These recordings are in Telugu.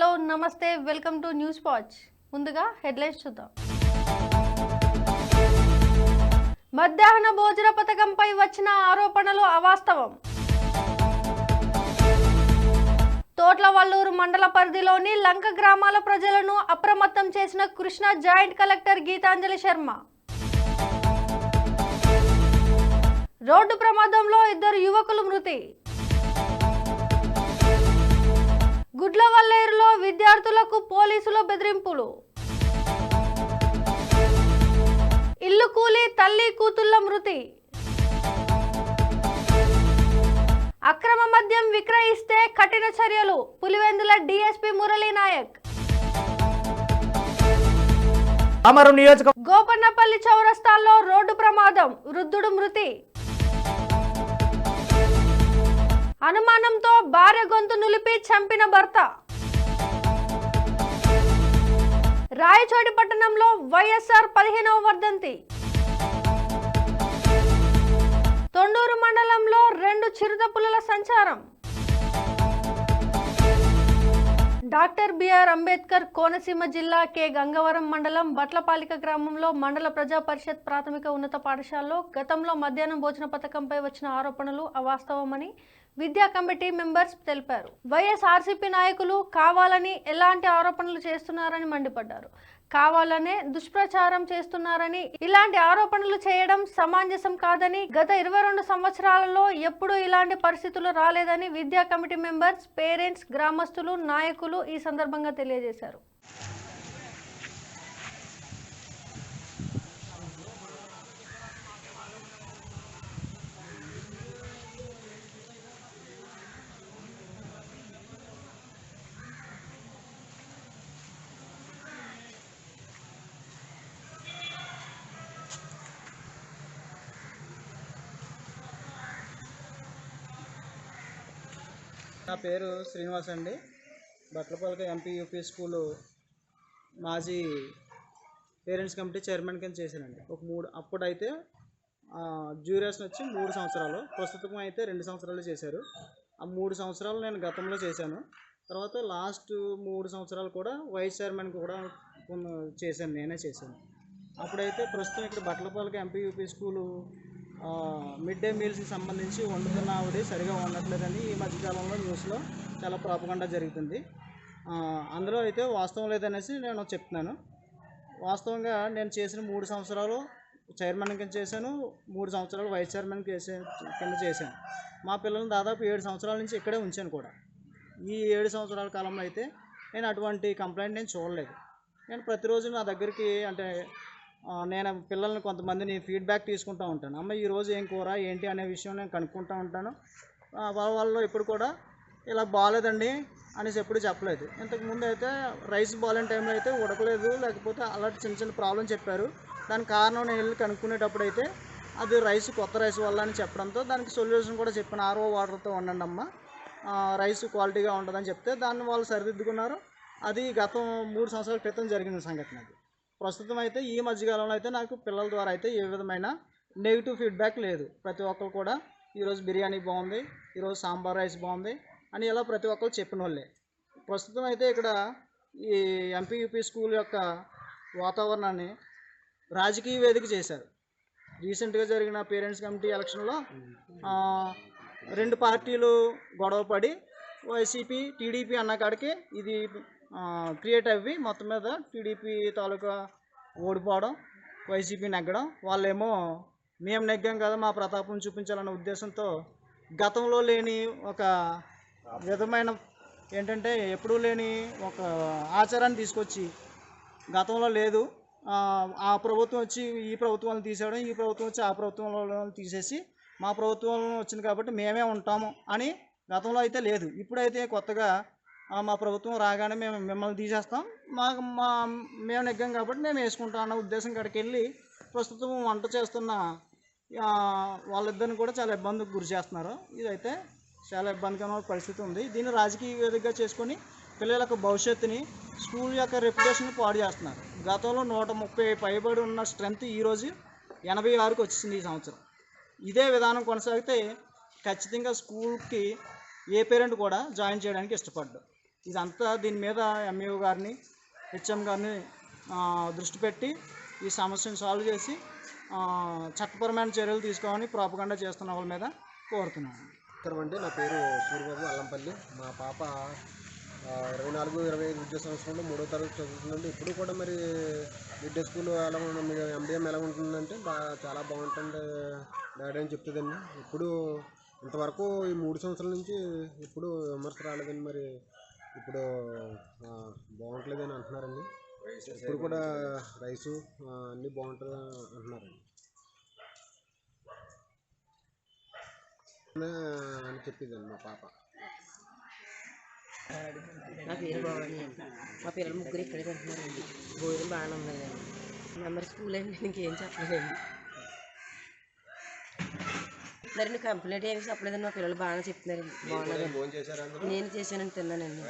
హలో నమస్తే వెల్కమ్ టు న్యూస్ వాచ్. ముందుగా హెడ్లైన్స్ చూద్దాం. మధ్యాహ్న భోజన పథకంపై వచ్చిన ఆరోపణలు అవాస్తవం. తోట్లవల్లూరు మండల పరిధిలోని లంక గ్రామాల ప్రజలను అప్రమత్తం చేసిన Krishna joint collector Geetanjali Sharma. Road ప్రమాదంలో ఇద్దరు యువకులు మృతి. గుడ్లవల్లేరులో విద్యార్థులకు పోలీసుల బెదిరింపులు. ఇల్లు కూలి తల్లి కూతుళ్ళ మృతి. అక్రమ మద్యం విక్రయిస్తే కఠిన చర్యలు. పులివెందుల డీఎస్పీ మురళీ నాయక్. నియోజక గోపన్నపల్లి చౌరస్తాల్లో రోడ్డు ప్రమాదం. వృద్ధుడు మృతి. అనుమానంతో భార్య గొంతు నులిపి చంపిన భర్త. రాయచోటి పట్టణంలో వైఎస్ఆర్ పదిహేనవ వర్ధంతి. తొండూరు మండలంలో రెండు చిరుత పులుల సంచారం. డాక్టర్ బిఆర్ అంబేద్కర్ కోనసీమ జిల్లా కె. గంగవరం మండలం బట్లపాలిక గ్రామంలో మండల ప్రజా పరిషత్ ప్రాథమిక ఉన్నత పాఠశాలలో గతంలో మధ్యాహ్నం భోజన పథకంపై వచ్చిన ఆరోపణలు అవాస్తవమని విద్యా కమిటీ మెంబర్స్ తెలిపారు. వైఎస్ఆర్సీపీ నాయకులు కావాలని ఎలాంటి ఆరోపణలు చేస్తున్నారని మండిపడ్డారు. కావాలనే దుష్ప్రచారం చేస్తున్నారని ఇలాంటి ఆరోపణలు చేయడం సమంజసం కాదని గత ఇరవై రెండు సంవత్సరాలలో ఎప్పుడూ ఇలాంటి పరిస్థితులు రాలేదని విద్యా కమిటీ మెంబర్స్ పేరెంట్స్ గ్రామస్తులు నాయకులు ఈ సందర్భంగా తెలియజేశారు. పేరు శ్రీనివాస్ అండి. బట్లపల్లి ఎంపీ యూపీ స్కూలు మాజీ పేరెంట్స్ కమిటీ చైర్మన్ కింద చేశానండి. ఒక మూడు అప్పుడైతే డ్యూరేషన్ వచ్చి మూడు సంవత్సరాలు. ప్రస్తుతం అయితే రెండు సంవత్సరాలు చేశారు. ఆ మూడు సంవత్సరాలు నేను గతంలో చేశాను. తర్వాత లాస్ట్ మూడు సంవత్సరాలు కూడా వైస్ చైర్మన్ కూడా చేశాను. నేనే చేశాను. అప్పుడైతే ప్రస్తుతం ఇక్కడ బట్లపల్లికి MP UP school mid day మీల్స్కి సంబంధించి వండుతున్న ఆవిడ సరిగా వండట్లేదని ఈ మధ్యకాలంలో న్యూస్లో చాలా ప్రాపగండా జరుగుతుంది. అందులో అయితే వాస్తవం లేదనేసి నేను చెప్తున్నాను. వాస్తవంగా నేను చేసిన మూడు సంవత్సరాలు చైర్మన్ కింద చేశాను మూడు సంవత్సరాలు వైస్ చైర్మన్ చేసే కింద చేశాను. మా పిల్లల్ని దాదాపు ఏడు సంవత్సరాల నుంచి ఇక్కడే ఉంచాను కూడా. ఈ ఏడు సంవత్సరాల కాలంలో అయితే నేను అటువంటి కంప్లైంట్ నేను చూడలేదు. నేను ప్రతిరోజు నా దగ్గరికి అంటే నేను పిల్లల్ని కొంతమందిని ఫీడ్బ్యాక్ తీసుకుంటూ ఉంటాను. అమ్మ ఈరోజు ఏం కూర ఏంటి అనే విషయం నేను కనుక్కుంటూ ఉంటాను. వాళ్ళ వాళ్ళు ఎప్పుడు కూడా ఇలా బాగాలేదండి అనేసి ఎప్పుడు చెప్పలేదు. ఇంతకుముందు అయితే రైస్ బాగాలేని టైంలో అయితే ఉడకలేదు లేకపోతే అలాంటి చిన్న చిన్న ప్రాబ్లం చెప్పారు. దానికి కారణం నేను వెళ్ళి కనుక్కునేటప్పుడు అయితే అది రైస్ కొత్త రైస్ వల్ల అని చెప్పడంతో దానికి సొల్యూషన్ కూడా చెప్పాను. ఆర్ఓ వాటర్తో ఉండండి అమ్మ. రైస్ క్వాలిటీగా ఉండదని చెప్తే దాన్ని వాళ్ళు సరిదిద్దుకున్నారు. అది గతం మూడు సంవత్సరాల క్రితం జరిగిన సంఘటన అది. ప్రస్తుతం అయితే ఈ మధ్యకాలంలో అయితే నాకు పిల్లల ద్వారా అయితే ఏ విధమైన నెగిటివ్ ఫీడ్బ్యాక్ లేదు. ప్రతి ఒక్కరు కూడా ఈరోజు బిర్యానీ బాగుంది ఈరోజు సాంబార్ రైస్ బాగుంది అని ఇలా ప్రతి ఒక్కరు చెప్పిన వాళ్ళే ప్రస్తుతం అయితే ఇక్కడ ఈ ఎంపీయూపీ స్కూల్ యొక్క వాతావరణాన్ని రాజకీయ వేదిక చేశారు. రీసెంట్గా జరిగిన పేరెంట్స్ కమిటీ ఎలక్షన్లో రెండు పార్టీలు గొడవపడి వైసీపీ టీడీపీ అన్న కాడికి ఇది క్రియేట్ అవి మొత్తం మీద టీడీపీ తాలూకా ఓడిపోవడం వైసీపీ నెగ్గడం వాళ్ళేమో మేము నెగ్గాం కదా మా ప్రతాపం చూపించాలన్న ఉద్దేశంతో గతంలో లేని ఒక విధమైన ఏంటంటే ఎప్పుడూ లేని ఒక ఆచారాన్ని తీసుకొచ్చి గతంలో లేదు. ఆ, ప్రభుత్వం వచ్చి ఈ ప్రభుత్వాలను తీసేయడం ఈ ప్రభుత్వం వచ్చి ఆ ప్రభుత్వంలో తీసేసి మా ప్రభుత్వం వచ్చింది కాబట్టి మేమే ఉంటాము అని గతంలో అయితే లేదు. ఇప్పుడైతే కొత్తగా మా ప్రభుత్వం రాగానే మేము మిమ్మల్ని తీసేస్తాం. మాకు మా మేము నెగ్గాం కాబట్టి మేము వేసుకుంటాం అన్న ఉద్దేశం కాడికి వెళ్ళి ప్రస్తుతం వంట చేస్తున్న వాళ్ళిద్దరిని కూడా చాలా ఇబ్బందికి గురి చేస్తున్నారు. ఇదైతే చాలా ఇబ్బందికరమైన పరిస్థితి ఉంది. దీన్ని రాజకీయ వేదికగా చేసుకొని పిల్లల యొక్క భవిష్యత్తుని స్కూల్ యొక్క రెప్యుటేషన్ పాడు చేస్తున్నారు. గతంలో నూట ముప్పై పైబడి ఉన్న స్ట్రెంత్ ఈరోజు ఎనభై ఆరుకి వచ్చింది ఈ సంవత్సరం. ఇదే విధానం కొనసాగితే ఖచ్చితంగా స్కూల్కి ఏ పేరెంట్ కూడా జాయిన్ చేయడానికి ఇష్టపడ్డాడు ఇదంతా దీని మీద ఎంఈఓ గారిని హెచ్ఎం గారిని దృష్టి పెట్టి ఈ సమస్యను సాల్వ్ చేసి చట్టపరమైన చర్యలు తీసుకోమని ప్రాపగండా చేస్తున్న వాళ్ళ మీద కోరుతున్నాను. నమస్కారం నా పేరు సూర్యబాబు అల్లంపల్లి. మా పాప ఇరవై నాలుగు ఇరవై ఐదు విద్యా సంవత్సరంలో మూడో తరగతి చదువుతుందండి ఇప్పుడు కూడా మరి మిడ్ స్కూల్ ఎలా ఉంది ఎంబీఎం ఎలా ఉంటుందంటే బాగా చాలా బాగుంటుంది డాడీ అని చెప్తుందండి. ఇప్పుడు ఇంతవరకు ఈ మూడు సంవత్సరాల నుంచి ఇప్పుడు విమర్శ రాలేదండి మరి. ఇప్పుడు బాగుంటలేదని అంటున్నారండి. ఇప్పుడు కూడా రైసు అన్నీ బాగుంటుంది అంటున్నారండి. అని చెప్పిందండి మా పాప. నా పేరు భవాని అండి మా పిల్లలు ముగ్గురు ఇక్కడే తింటున్నారండి భోజనం బాగానే ఉందండి. నెంబర్ స్కూల్ అండి ఇంకేం చెప్పలేదండి. మరి కంప్లైంట్ ఏమి చెప్పలేదండి మా పిల్లలు బాగానే చెప్తున్నారండి చేశారా అందరూ నేను చేశానని తిన్నానండి.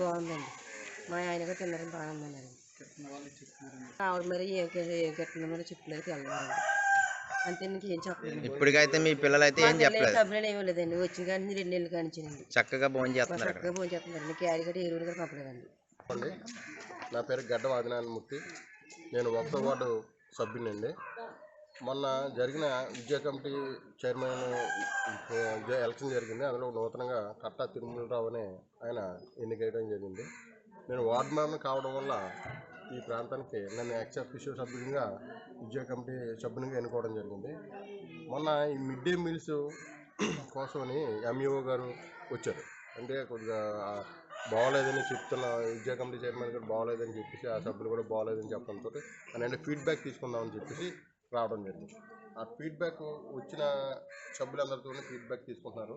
బాగుందండి. మా ఆయన కూడా తిన్నారని బాగానే ఉందన్నారండి. ఆవిడ మరి ఏం ఏం కట్టిందో మరి చెప్తున్నారు తెల్లవారండి అంతే ఇంకేం చెప్పలేదు. ఇప్పటికైతే మీ పిల్లలు అయితే ఏం చెప్పలేదు. కంప్లైంట్ ఏమీ లేదండి వచ్చిన కానీ రెండు నెలలు కానిచ్చానండి చక్కగా భోజనం చేస్తున్నారు చక్కగా భోజనం చేస్తున్నారండి. క్యారీ కూడా ఏ రోజు కూడా పంపలేదండి. అండి నా పేరు గడ్డ వాదినారాయణమూర్తి నేను ఒకటో వార్డు సభ్యునండి మొన్న జరిగిన విద్యా కమిటీ చైర్మన్ ఎలక్షన్ జరిగింది. అందులో నూతనంగా కట్టా తిరుమలరావు అనే ఆయన ఎన్నికేయడం జరిగింది. నేను వార్డు మెంబర్ కావడం వల్ల ఈ ప్రాంతానికి నన్ను ఎక్స్ అఫీషియల్ సభ్యునిగా విద్యా కమిటీ సభ్యునిగా ఎన్నుకోవడం జరిగింది. మొన్న ఈ మిడ్ డే మీల్స్ కోసమని ఎంఈఓ గారు వచ్చారు. అంటే కొద్దిగా బాగోలేదని చెప్తున్న విద్యా కమిటీ చైర్మన్ గారు బాగోలేదని చెప్పేసి ఆ సభ్యులు కూడా బాగోలేదని చెప్పడంతో అంటే ఫీడ్బ్యాక్ తీసుకుందామని చెప్పేసి రావడం జరిగింది. ఆ ఫీడ్బ్యాక్ వచ్చిన సభ్యులందరితో ఫీడ్బ్యాక్ తీసుకుంటున్నారు.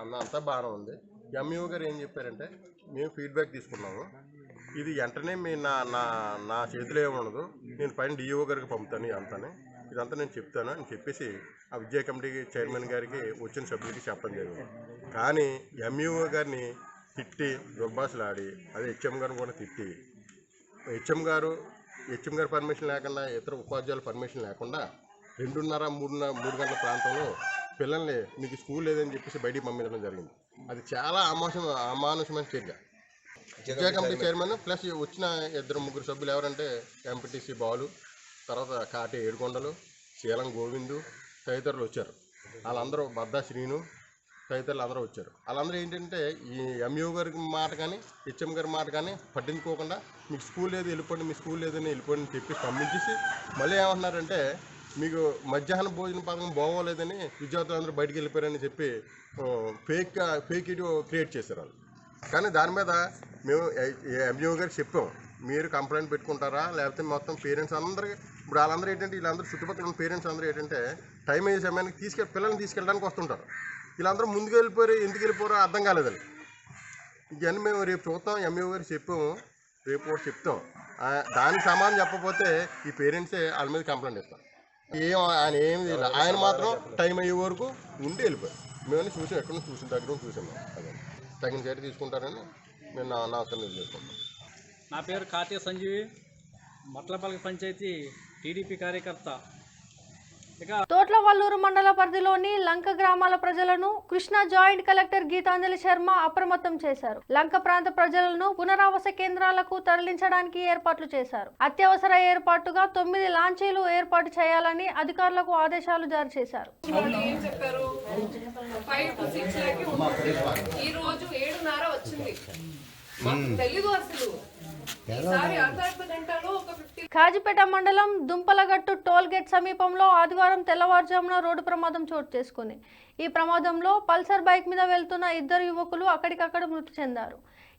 అన్న అంతా బాగానే ఉంది. ఎంఈఓ గారు ఏం చెప్పారంటే మేము ఫీడ్బ్యాక్ తీసుకున్నాము. ఇది వెంటనే మీ నా నా నా చేతిలో ఏమి ఉండదు. నేను పైన డిఓ గారికి పంపుతాను ఇదంతానే ఇదంతా నేను చెప్తాను అని చెప్పేసి ఆ విద్యా కమిటీ చైర్మన్ గారికి వచ్చిన సభ్యులకి చెప్పడం జరిగింది. కానీ ఎంఈఓ గారిని తిట్టి దుర్భాషలాడి అదే హెచ్ఎం గారిని కూడా తిట్టి హెచ్ఎం గారు హెచ్ఎం గారి పర్మిషన్ లేకుండా ఇతర ఉపాధ్యాయుల పర్మిషన్ లేకుండా రెండున్నర మూడున్నర మూడు గంటల ప్రాంతంలో పిల్లల్ని మీకు స్కూల్ లేదని చెప్పేసి బయటికి పంపించడం జరిగింది. అది చాలా అమానుషం అమానుషమైన చర్య. విద్యా కమిటీ చైర్మన్ ప్లస్ వచ్చిన ఇద్దరు ముగ్గురు సభ్యులు ఎవరంటే ఎంపీటీసీ బాలు తర్వాత కాటి ఏడుకొండలు శీలం గోవిందు తదితరులు వచ్చారు. వాళ్ళందరూ బద్దా శ్రీను తదితరులు అందరూ వచ్చారు. వాళ్ళందరూ ఏంటంటే ఈ ఎంయూ గారి మాట కానీ హెచ్ఎం గారి మాట కానీ పట్టించుకోకుండా మీకు స్కూల్ లేదు వెళ్ళిపోండి మీ స్కూల్ లేదని వెళ్ళిపోండి చెప్పి పంపించేసి మళ్ళీ ఏమంటున్నారంటే మీకు మధ్యాహ్న భోజన పథకం బాగోలేదని విద్యార్థులు అందరూ బయటికి వెళ్ళిపోయారని చెప్పి ఫేక్ ఫేక్ ఇటు క్రియేట్ చేశారు వాళ్ళు. కానీ దాని మీద మేము ఎంఈఓ గారికి చెప్పాము మీరు కంప్లైంట్ పెట్టుకుంటారా? లేకపోతే మొత్తం పేరెంట్స్ అందరికి ఇప్పుడు వాళ్ళందరూ ఏంటంటే వీళ్ళందరూ చుట్టుపక్కల ఉన్న పేరెంట్స్ అందరూ ఏంటంటే టైం అయ్యే సమయానికి తీసుకెళ్ళి పిల్లల్ని తీసుకెళ్ళడానికి వస్తుంటారు. వీళ్ళందరూ ముందుకు వెళ్ళిపోయారు ఎందుకు వెళ్ళిపోయారో అర్థం కాలేదు ఇవన్నీ మేము రేపు చూస్తాం ఎంఏ గారు చెప్పాము రేపు కూడా చెప్తాం. దానికి సమాధానం చెప్పకపోతే ఈ పేరెంట్సే వాళ్ళ మీద కంప్లైంట్ ఇస్తాం ఏం ఆయన ఏమి ఆయన మాత్రం టైం అయ్యే వరకు ఉండి వెళ్ళిపోయారు. మేము చూసాం ఎక్కడ చూసిన దగ్గర చూసాము చూసాం అదే. తగిన చర్య తీసుకుంటారని మేము నా నా అవసరం చేసుకుంటాం నా పేరు కార్తీక సంజీవి మట్లపల్లి పంచాయతీ టీడీపీ కార్యకర్త. ఇక తోట్లవల్లూరు మండల పరిధిలోని లంక గ్రామాల ప్రజలను కృష్ణా జాయింట్ కలెక్టర్ గీతాంజలి శర్మ అప్రమత్తం చేశారు. లంక ప్రాంత ప్రజలను పునరావాస కేంద్రాలకు తరలించడానికి ఏర్పాట్లు చేశారు. అత్యవసర ఏర్పాటుగా తొమ్మిది లాంచీలు ఏర్పాటు చేయాలని అధికారులకు ఆదేశాలు జారీ చేశారు. ఈ రోజు ఏడున్నర వచ్చింది. తెలీదు అసలు. కాజిపేట మండలం దుంపలగట్టు టోల్ గేట్ సమీపంలో ఆదివారం తెల్లవారుజామున రోడ్డు ప్రమాదం చోటు చేసుకుంది. ఈ ప్రమాదంలో పల్సర్ బైక్ మీద వెళ్తున్న ఇద్దరు యువకులు అక్కడికక్కడ మృతి చెందారు.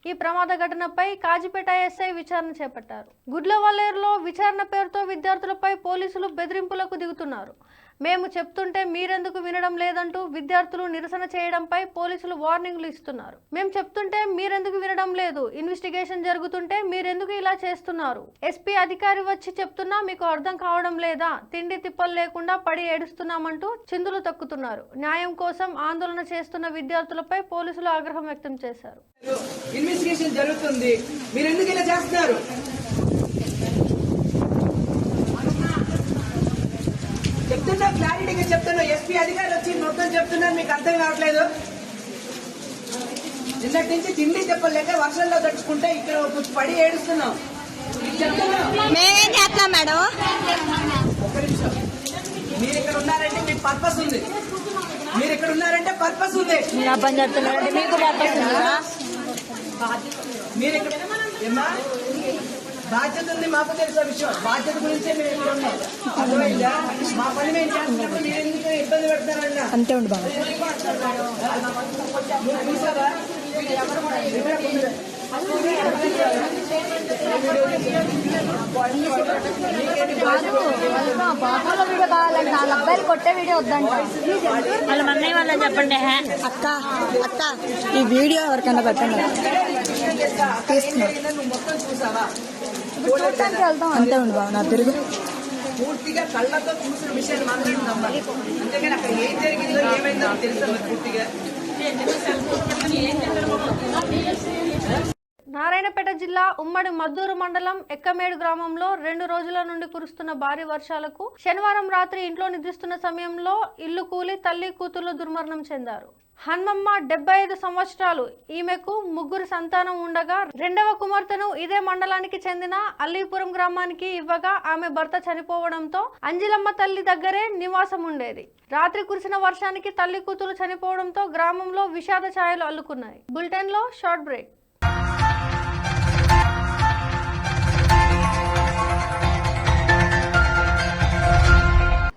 ఈ ప్రమాద ఘటనపై కాజిపేట ఎస్ఐ విచారణ చేపట్టారు. గుడ్లవల్లేరులో విచారణ పేరుతో విద్యార్థులపై పోలీసులు బెదిరింపులకు దిగుతున్నారు. మేము చెప్తుంటే మీరెందుకు వినడం లేదంటూ విద్యార్థులు నిరసన చేయడంపై పోలీసులు వార్నింగ్లు ఇస్తున్నారు. మేము చెప్తుంటే మీరెందుకు వినడం లేదు. ఇన్వెస్టిగేషన్ జరుగుతుంటే మీరెందుకు ఇలా చేస్తున్నారు? ఎస్పీ అధికారి వచ్చి చెప్తున్నా మీకు అర్థం కావడం లేదా? తిండి తిప్పలు లేకుండా పడి ఏడుస్తున్నామంటూ చిందులు తక్కుతున్నారు. న్యాయం కోసం ఆందోళన చేస్తున్న విద్యార్థులపై పోలీసులు ఆగ్రహం వ్యక్తం చేశారు. ఇన్వెస్టిగేషన్ జరుగుతుంది. మీరు ఎందుకు ఇలా చేస్తున్నారు చెప్తున్నా క్లారిటీగా చెప్తున్నా ఎస్పీ అధికారులు వచ్చి మొత్తం చెప్తున్నారు మీకు అర్థం కావట్లేదు. నిన్నటి నుంచి తిండి చెప్పలేక వర్షంలో తడుచుకుంటే ఇక్కడ పడి ఏడుస్తున్నాం. మేమేం చేస్తున్నాం మేడం? ఒక్క నిమిషం. మీరు ఇక్కడ ఉన్నారంటే మీకు పర్పస్ ఉంది. మీరు ఇక్కడ ఉన్నారంటే పర్పస్ ఉంది. మీరు అబ్బాయి చెప్తున్నారంటే మీకు పర్పస్ ఉందా? మీరు ఇక్కడ బాధ్యత ఉంది మాకు తెలిసిన విషయం. బాధ్యత గురించే మేము ఇక్కడ ఉన్నాం. అర్థమైందా? మా పని మేము చేస్తున్నప్పుడు మీరు ఎందుకు ఇబ్బంది పెడతారన్నా? అంతే ఉండు బాబు. వీడియో కావాలంటే అబ్బాయిలు కొట్టే వీడియో వద్దంట వాళ్ళ మన్నయ్య వాళ్ళని చెప్పండి అక్క అక్క ఈ వీడియో ఎవరికైనా పెట్టండి. తీసుకున్నా నువ్వు మొత్తం చూసావా? చూడటానికి వెళ్తాం అంతే ఉండి బాబు నా తిరుగు పూర్తిగా కళ్ళతో చూసిన విషయాన్ని మాత్రమే నమ్మాలి అంతేగాని అక్కడ ఏం జరిగిందో ఏమైందో తెలుసా పూర్తిగా. నారాయణపేట జిల్లా ఉమ్మడి మద్దూరు మండలం ఎక్కమేడు గ్రామంలో రెండు రోజుల నుండి కురుస్తున్న భారీ వర్షాలకు శనివారం రాత్రి ఇంట్లో నిద్రిస్తున్న సమయంలో ఇల్లు కూలి తల్లి కూతుర్లు దుర్మరణం చెందారు. హన్మమ్మ డెబ్బై ఐదు సంవత్సరాలు. ఈమెకు ముగ్గురు సంతానం ఉండగా రెండవ కుమార్తెను ఇదే మండలానికి చెందిన అల్లీపురం గ్రామానికి ఇవ్వగా ఆమె భర్త చనిపోవడంతో అంజిలమ్మ తల్లి దగ్గరే నివాసం ఉండేది. రాత్రి కురిసిన వర్షానికి తల్లి కూతురు చనిపోవడంతో గ్రామంలో విషాద ఛాయలు అల్లుకున్నాయి. బులెటిన్లో షార్ట్ బ్రేక్.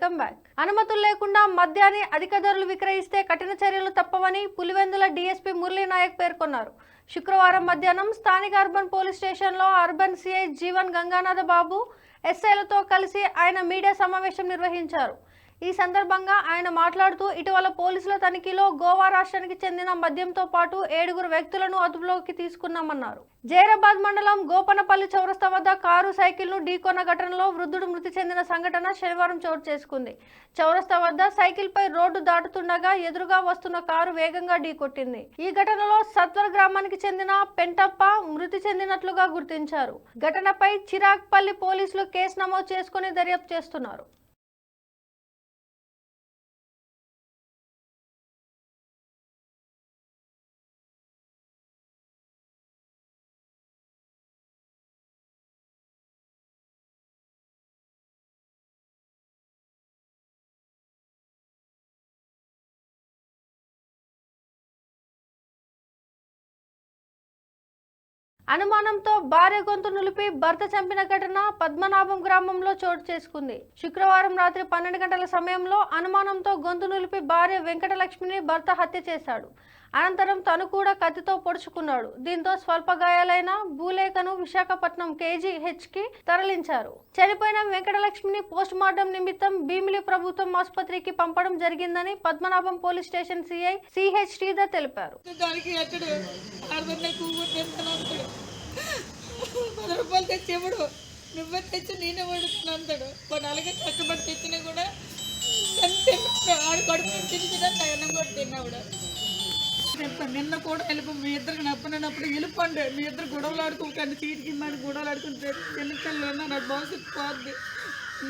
వెల్కమ్ బ్యాక్ అనుమతులు లేకుండా మద్యాన్ని అధిక ధరలు విక్రయిస్తే కఠిన చర్యలు తప్పవని పులివెందుల డీఎస్పీ మురళీ నాయక్ పేర్కొన్నారు. శుక్రవారం మధ్యాహ్నం స్థానిక అర్బన్ పోలీస్ స్టేషన్లో అర్బన్ సిఐ జీవన్ గంగానాథ బాబు ఎస్ఐలతో కలిసి ఆయన మీడియా సమావేశం నిర్వహించారు. ఈ సందర్భంగా ఆయన మాట్లాడుతూ ఇటీవల పోలీసుల తనిఖీలో గోవా రాష్ట్రానికి చెందిన మద్యంతో పాటు ఏడుగురు వ్యక్తులను అదుపులోకి తీసుకున్నామన్నారు. జైరాబాద్ మండలం గోపనపల్లి చౌరస్తా వద్ద కారు సైకిల్ను ఢీకొన్న ఘటనలో వృద్ధుడు మృతి చెందిన సంఘటన శనివారం చోటు చేసుకుంది. చౌరస్తా వద్ద సైకిల్పై రోడ్డు దాటుతుండగా ఎదురుగా వస్తున్న కారు వేగంగా ఢీకొట్టింది. ఈ ఘటనలో సత్వర్ గ్రామానికి చెందిన పెంటప్ప మృతి చెందినట్లుగా గుర్తించారు. ఘటనపై చిరాక్పల్లి పోలీసులు కేసు నమోదు చేసుకుని దర్యాప్తు చేస్తున్నారు. అనుమానంతో భార్య గొంతు నిలిపి భర్త చంపిన ఘటన పద్మనాభం గ్రామంలో చోటు చేసుకుంది. శుక్రవారం రాత్రి పన్నెండు గంటల సమయంలో అనుమానంతో గొంతు నిలిపి భార్య వెంకటలక్ష్మిని భర్త హత్య చేశాడు. అనంతరం తను కూడా కత్తితో పొడుచుకున్నాడు. దీంతో స్వల్ప గాయాలైన భూలేఖను విశాఖపట్నం కేజీహెచ్కి తరలించారు. చనిపోయిన వెంకటలక్ష్మిని పోస్ట్ మార్టం నిమిత్తం భీమిలి ప్రభుత్వం ఆసుపత్రికి పంపడం జరిగిందని Padmanabham police station CI CH Sridhar తెలిపారు. దానికి పది రూపాయలు నువ్వే తెచ్చి నేనే వండుతున్నా అంటాడు. అలాగే కష్టపడి తెచ్చినా కూడా ఆడు కడుపు తిరిగినా అన్నం కూడా తిన్నావుడు చెప్పాను నిన్న కూడా వెళ్ళిపో మీ ఇద్దరికి నప్పనప్పుడు వెళ్ళిపోండి. మీ ఇద్దరు గొడవలు ఆడుకోకండి చీటికి మరి గొడవలు ఆడుకుంటే చిన్నపిల్లలు ఉన్నారు నా భవిష్యత్తు పోద్ది.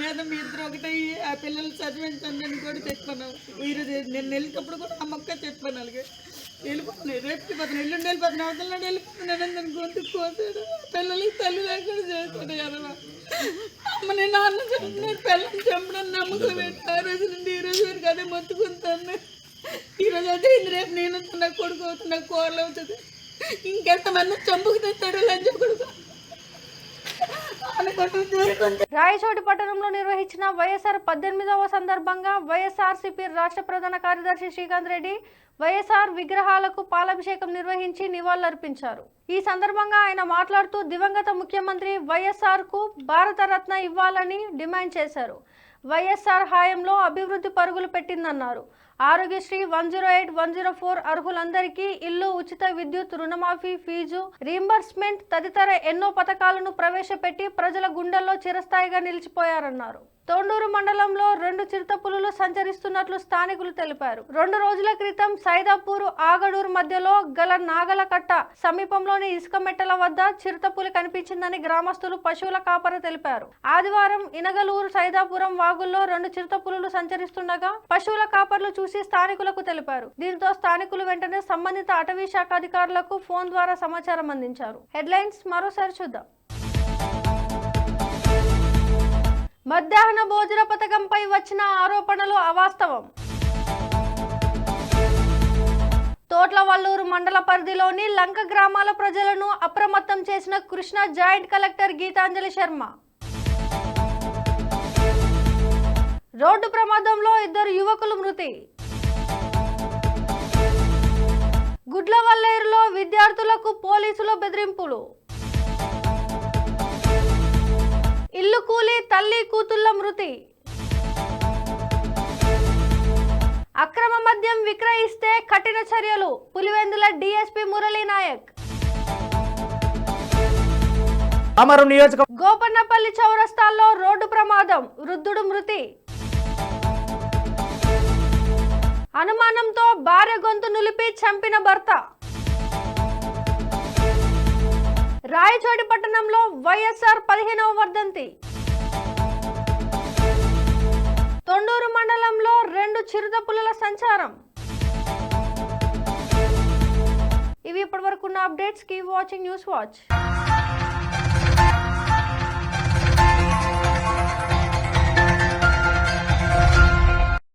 మీద మీ ఇద్దరు ఒకటే ఆ పిల్లలు చదివించండి అని కూడా చెప్పాను. ఈరోజు నేను వెళ్ళేటప్పుడు కూడా ఆ మొక్క చెప్పాను అలాగే. వెళ్ళిపోతుంది రేపు పది ఎల్లుండి వెళ్ళిపోతుంది అవతల నాడు వెళ్ళిపోతున్నాను దాని గొంతు కోసాడు పిల్లలకి తల్లి లేకుండా చేస్తాడు కదా అమ్మ నేను నాన్న చంపినాడు. పిల్లల్ని చంపడం నమ్మకం పెట్టి ఆ రోజు నుండి ఈ రోజు వరకు అదే మొత్తుకుంటాను రోజు రేపు నేను నా కొడుకు అవుతుంది నా కూరలు అవుతుంది ఇంకెంతమంది చంపుకు తెస్తాడు లంచ కొడుకు. రాయచోటి పట్టణంలో నిర్వహించిన వైఎస్ఆర్ పద్దెనిమిదవ సందర్భంగా వైఎస్ఆర్సీపీ రాష్ట్ర ప్రధాన కార్యదర్శి శ్రీకాంత్ రెడ్డి వైఎస్ఆర్ విగ్రహాలకు పాలాభిషేకం నిర్వహించి నివాళులర్పించారు. ఈ సందర్భంగా ఆయన మాట్లాడుతూ దివంగత ముఖ్యమంత్రి వైఎస్ఆర్కు భారతరత్న ఇవ్వాలని డిమాండ్ చేశారు. వైఎస్ఆర్ హాయంలో అభివృద్ధి పరుగులు పెట్టిందన్నారు. Aarogyasri one zero eight one zero four అర్హులందరికీ ఇల్లు ఉచిత విద్యుత్ రుణమాఫీ ఫీజు రీంబర్స్మెంట్ తదితర ఎన్నో పథకాలను ప్రవేశపెట్టి ప్రజల గుండెల్లో చిరస్థాయిగా నిలిచిపోయారన్నారు. తొండూరు మండలంలో రెండు చిరుతపులులు సంచరిస్తున్నట్లు స్థానికులు తెలిపారు. రెండు రోజుల క్రితం సైదాపూర్ ఆగడూరు మధ్యలో గల నాగలకట్ట సమీపంలోని ఇసుక మెట్టల వద్ద చిరుతపులి కనిపించిందని గ్రామస్తులు పశువుల కాపర తెలిపారు. ఆదివారం ఇనగలూరు సైదాపురం వాగుల్లో రెండు చిరుతపులులు సంచరిస్తుండగా పశువుల కాపర్లు చూసి స్థానికులకు తెలిపారు. దీంతో స్థానికులు వెంటనే సంబంధిత అటవీ శాఖ అధికారులకు ఫోన్ ద్వారా సమాచారం అందించారు. హెడ్లైన్స్ మరోసారి చూద్దాం. మధ్యాహ్న భోజన పథకంపై వచ్చిన ఆరోపణలు అవాస్తవం. తోట్లవల్లూరు మండల పరిధిలోని లంక గ్రామాల ప్రజలను అప్రమత్తం చేసిన Krishna joint collector Geetanjali Sharma. Road ప్రమాదంలో ఇద్దరు యువకులు మృతి. గుడ్లవల్లేరులో విద్యార్థులకు పోలీసులు బెదిరింపులు. ఇల్లు కూలి తల్లి కూతుళ్ళ మృతి. అక్రమ మద్యం విక్రయిస్తే కఠిన చర్యలు. పులివెందుల డిఎస్పి మురళీ నాయక్. గోపన్నపల్లి చౌరస్తాల్లో రోడ్డు ప్రమాదం. వృద్ధుడు మృతి. అనుమానంతో భార్య గొంతు నులిపి చంపిన భర్త. రాయచోటి పట్టణంలో వైఎస్ఆర్ పదిహేనవ వర్ధంతి. తొండూరు మండలంలో రెండు చిరుత పులుల సంచారం. ఇవి ఇప్పటివరకు ఉన్న అప్డేట్స్. కి వాచింగ్ న్యూస్ వాచ్.